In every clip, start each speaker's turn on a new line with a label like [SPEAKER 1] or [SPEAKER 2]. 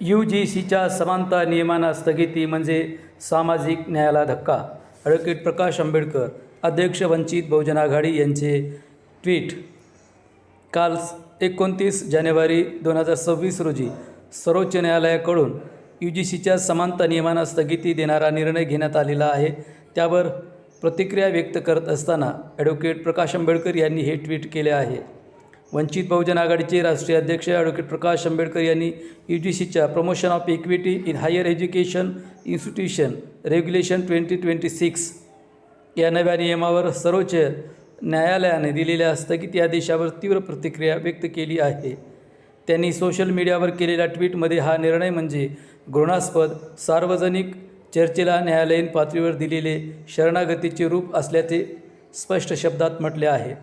[SPEAKER 1] You G सीच्या समानता नियमांना स्थगिती म्हणजे सामाजिक न्यायाला धक्का. ॲडव्होकेट प्रकाश आंबेडकर अध्यक्ष वंचित बहुजन आघाडी यांचे ट्विट. काल एकोणतीस जानेवारी दोन हजार सव्वीस रोजी सर्वोच्च न्यायालयाकडून यू जी सीच्या समानता नियमांना स्थगिती देणारा निर्णय घेण्यात आलेला आहे. त्यावर प्रतिक्रिया व्यक्त करत असताना ॲडव्होकेट प्रकाश आंबेडकर यांनी हे ट्विट केले आहे. वंचित बहुजन आघाडीचे राष्ट्रीय अध्यक्ष ॲडव्होकेट प्रकाश आंबेडकर यांनी यू जी सीच्या promotion of equity in higher education institution regulation twenty twenty six या नव्या नियमावर सर्वोच्च न्यायालयाने दिलेल्या स्थगित आदेशावर तीव्र प्रतिक्रिया व्यक्त केली आहे. त्यांनी सोशल मीडियावर केलेल्या ट्विटमध्ये हा निर्णय म्हणजे घृणास्पद सार्वजनिक चर्चेला न्यायालयीन पातळीवर दिलेले शरणागतीचे रूप असल्याचे स्पष्ट शब्दात म्हटले आहे.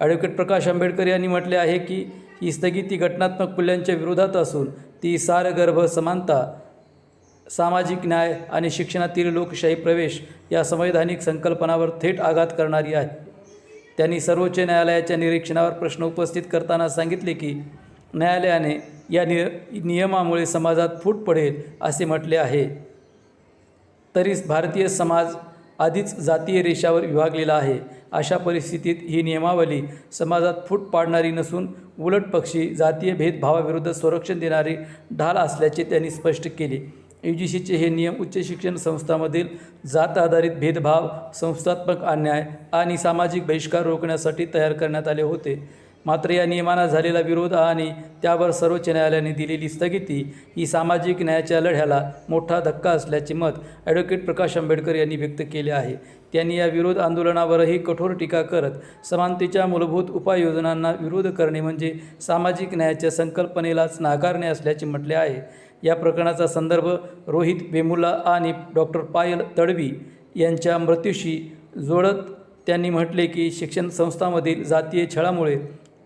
[SPEAKER 1] ॲडव्होकेट प्रकाश आंबेडकर यांनी म्हटले आहे की ही स्थगिती घटनात्मक मूल्यांच्या विरोधात असून ती सारगर्भ समानता सामाजिक न्याय आणि शिक्षणातील लोकशाही प्रवेश या संवैधानिक संकल्पनावर थेट आघात करणारी आहे. त्यांनी सर्वोच्च न्यायालयाच्या निरीक्षणावर प्रश्न उपस्थित करताना सांगितले की न्यायालयाने या नि नियमामुळे समाजात फूट पडेल असे म्हटले आहे. तरी भारतीय समाज आधीच जातीय रेषावर विभागलेला आहे. अशा परिस्थितीत ही नियमावली समाजात फूट पाडणारी नसून उलट पक्षी जातीय भेदभावाविरुद्ध संरक्षण देणारी ढाल असल्याचे त्यांनी स्पष्ट केले. यू जी सीचे हे नियम उच्च शिक्षण संस्थांमधील जात आधारित भेदभाव संस्थात्मक अन्याय आणि सामाजिक बहिष्कार रोखण्यासाठी तयार करण्यात आले होते. मात्र या नियमांना झालेला विरोध आणि त्यावर सर्वोच्च न्यायालयाने दिलेली स्थगिती ही सामाजिक न्यायाच्या लढ्याला मोठा धक्का असल्याचे मत ॲडव्होकेट प्रकाश आंबेडकर यांनी व्यक्त केले आहे. त्यांनी या विरोध आंदोलनावरही कठोर टीका करत समानतेच्या मूलभूत उपाययोजनांना विरोध करणे म्हणजे सामाजिक न्यायाच्या संकल्पनेलाच नाकारणे असल्याचे म्हटले आहे. या प्रकरणाचा संदर्भ रोहित वेमुला आणि डॉक्टर पायल तडवी यांच्या मृत्यूशी जोडत त्यांनी म्हटले की शिक्षण संस्थांमधील जातीय छळामुळे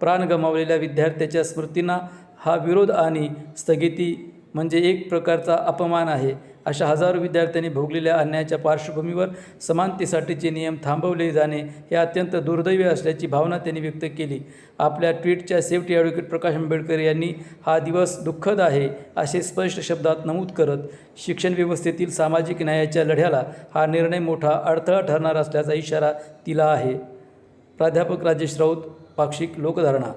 [SPEAKER 1] प्राण गमावलेल्या विद्यार्थ्याच्या स्मृतींना हा विरोध आणि स्थगिती म्हणजे एक प्रकारचा अपमान आहे अशा हजारो विद्यार्थ्यांनी भोगलेल्या अन्यायाच्या पार्श्वभूमीवर समानतेसाठीचे नियम थांबवले जाणे हे अत्यंत दुर्दैवी असल्याची भावना त्यांनी व्यक्त केली. आपल्या ट्विटच्या सेफ्टी ॲडव्होकेट प्रकाश आंबेडकर यांनी हा दिवस दुःखद आहे असे स्पष्ट शब्दात नमूद करत शिक्षण व्यवस्थेतील सामाजिक न्यायाच्या लढ्याला हा निर्णय मोठा अडथळा ठरणार असल्याचा इशारा दिला आहे. प्राध्यापक राजेश राऊत पाक्षिक लोकधारणा.